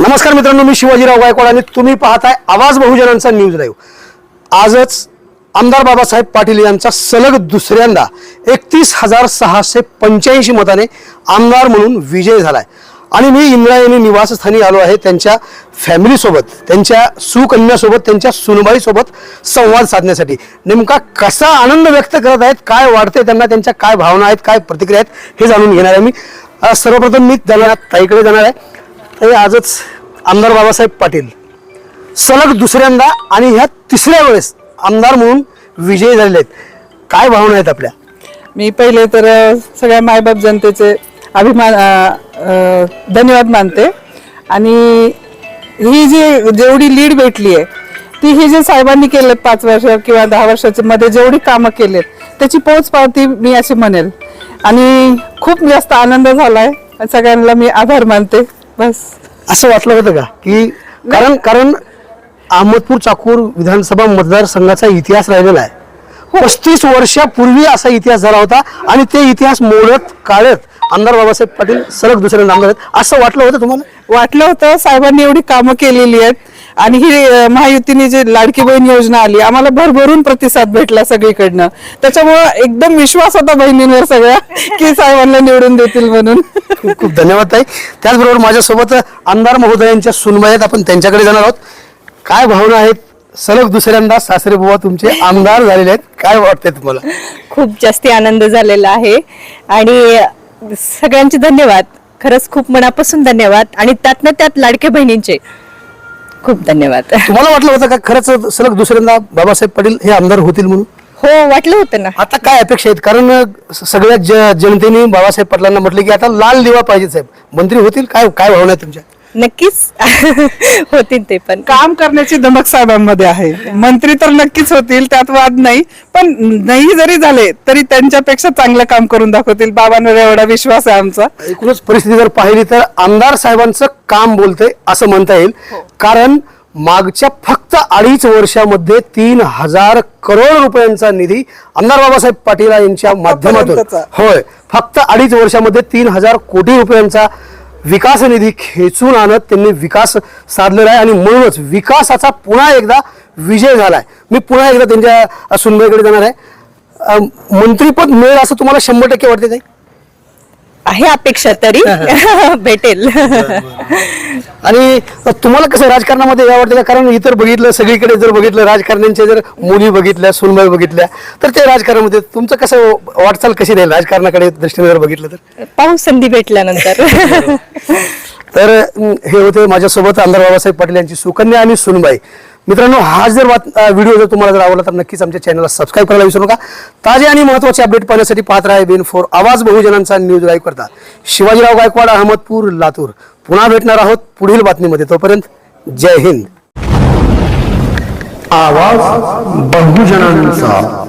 नमस्कार मित्रांनो मी शिवाजीराव गायकवाड आणि तुम्ही पाहताय आवाज बहुजनांचा न्यूज लाईव्ह आजच आमदार बाबासाहेब पाटील यांचा सलग दुसऱ्यांदा एकतीस हजार सहाशे पंच्याऐंशी मताने आमदार म्हणून विजय झालाय. आणि मी इंद्रायणी निवासस्थानी आलो आहे त्यांच्या फॅमिलीसोबत त्यांच्या सुकन्यासोबत त्यांच्या सुनबाईसोबत संवाद साधण्यासाठी. नेमका कसा आनंद व्यक्त करत आहेत काय वाटते त्यांना त्यांच्या काय भावना आहेत काय प्रतिक्रिया आहेत हे जाणून घेणार आहे मी. सर्वप्रथम मी जाणार ताईकडे जाणार आहे. ताई आजच आमदार बाबासाहेब पाटील. सलग दुसऱ्यांदा आणि ह्या तिसऱ्या वेळेस आमदार म्हणून विजयी झालेले आहेत. काय भावना आहेत आपल्या? मी पहिले तर अ, सगळ्या मायबाप जनतेचे अभिमान अ, अ, धन्यवाद मानते. आणि ही जी जेवढी लीड भेटली आहे ती ही जे साहेबांनी केलं पाच वर्ष किंवा दहा वर्षाच्या मध्ये जेवढी कामं केलेत त्याची पोच पावती मी अशी म्हणेल. आणि खूप जास्त आनंद झालाय. सगळ्यांना मी आभार मानते. बस. असं वाटलं होतं का? की कारण कारण अहमदपूर चाकूर विधानसभा मतदारसंघाचा इतिहास राहिलेला आहे. पस्तीस वर्षापूर्वी असा इतिहास झाला होता आणि ते इतिहास मोडत काढत आमदार बाबासाहेब पाटील सलग दुसऱ्यांदा आमदार आहेत. असं वाटलं होतं तुम्हाला? वाटलं होतं साहेबांनी एवढी कामं केलेली आहेत. आणि ही महायुतीने जी लाडकी बहीण योजना आली आम्हाला भरभरून प्रतिसाद भेटला सगळीकडनं. त्याच्यामुळं एकदम विश्वास होता बहिणींवर सगळ्या की साहेबांना निवडून देतील म्हणून. खूप खूप धन्यवाद ताई. त्याचबरोबर माझ्यासोबत आमदार महोदयांच्या सुनबाई आहेत आपण त्यांच्याकडे जाणार आहोत. काय भावना आहेत? सलग दुसऱ्यांदा सासरे बुवा तुमचे आमदार झालेले आहेत. काय वाटतंय तुम्हाला? खूप जास्ती आनंद झालेला आहे. आणि सगळ्यांचे धन्यवाद. खरंच खूप मनापासून धन्यवाद. आणि त्यातनं त्यात लाडक्या बहिणींचे. खूप धन्यवाद. तुम्हाला वाटलं होतं का खरंच सलग दुसऱ्यांदा बाबासाहेब पाटील हे आमदार होतील म्हणून? हो वाटलं होतं ना. आता काय अपेक्षा आहेत? कारण सगळ्या ज- जनतेने बाबासाहेब पाटलांना म्हटलं की आता लाल दिवा पाहिजे साहेब. मंत्री होतील? काय काय भावना आहे तुमच्या? नक्कीच होतील ते पण. काम करण्याची धमक साहेबांमध्ये आहे. मंत्री तर नक्कीच होतील त्यात वाद नाही. पण नाही जरी झाले तरी त्यांच्यापेक्षा चांगलं काम करून दाखवतील. बाबांवर एवढा विश्वास आहे आमचा. एकूणच परिस्थिती जर पाहिली तर आमदार साहेबांचं काम बोलतंय असं म्हणता येईल. कारण मागच्या फक्त अडीच वर्षामध्ये तीन हजार करोड रुपयांचा निधी आमदार बाबासाहेब पाटील यांच्या माध्यमातून. होय. फक्त अडीच वर्षामध्ये तीन हजार कोटी रुपयांचा विकास निधी खेचून आणत त्यांनी विकास साधलेला आहे आणि म्हणूनच विकासाचा पुन्हा एकदा विजय झाला आहे मी पुन्हा एकदा त्यांच्या सुनबाईकडे जाणार आहे. मंत्रीपद मिळेल असं तुम्हाला शंभर टक्के वाटते काही आहे अपेक्षा तरी भेटेल. आणि तुम्हाला कसं राजकारणामध्ये का? कारण इतर बघितलं सगळीकडे जर बघितलं राजकारण्यांच्या जर मुली बघितल्या सुनबाई बघितल्या तर ते राजकारणामध्ये तुमचं कसं वाटचाल कशी राहील? राजकारणाकडे दृष्टीने जर बघितलं तर? पाहू संधी भेटल्यानंतर. तर हे होते माझ्यासोबत आमदार बाबासाहेब पाटील यांची सुकन्या आणि सुनबाई. मित्रांनो हा जर व्हिडिओ जर तुम्हाला जर आवडला तर नक्कीच आमच्या चॅनलला सबस्क्राईब करायला विसरू नका. ताजे आणि महत्त्वाचे अपडेट पाहण्यासाठी पाहत राहा बिन फोर आवाज बहुजनांचा न्यूज लाईव्ह करता. शिवाजीराव गायकवाड अहमदपूर लातूर. पुन्हा भेटणार आहोत पुढील बातमीमध्ये. तोपर्यंत जय हिंद. आवाज बहुजनांचा.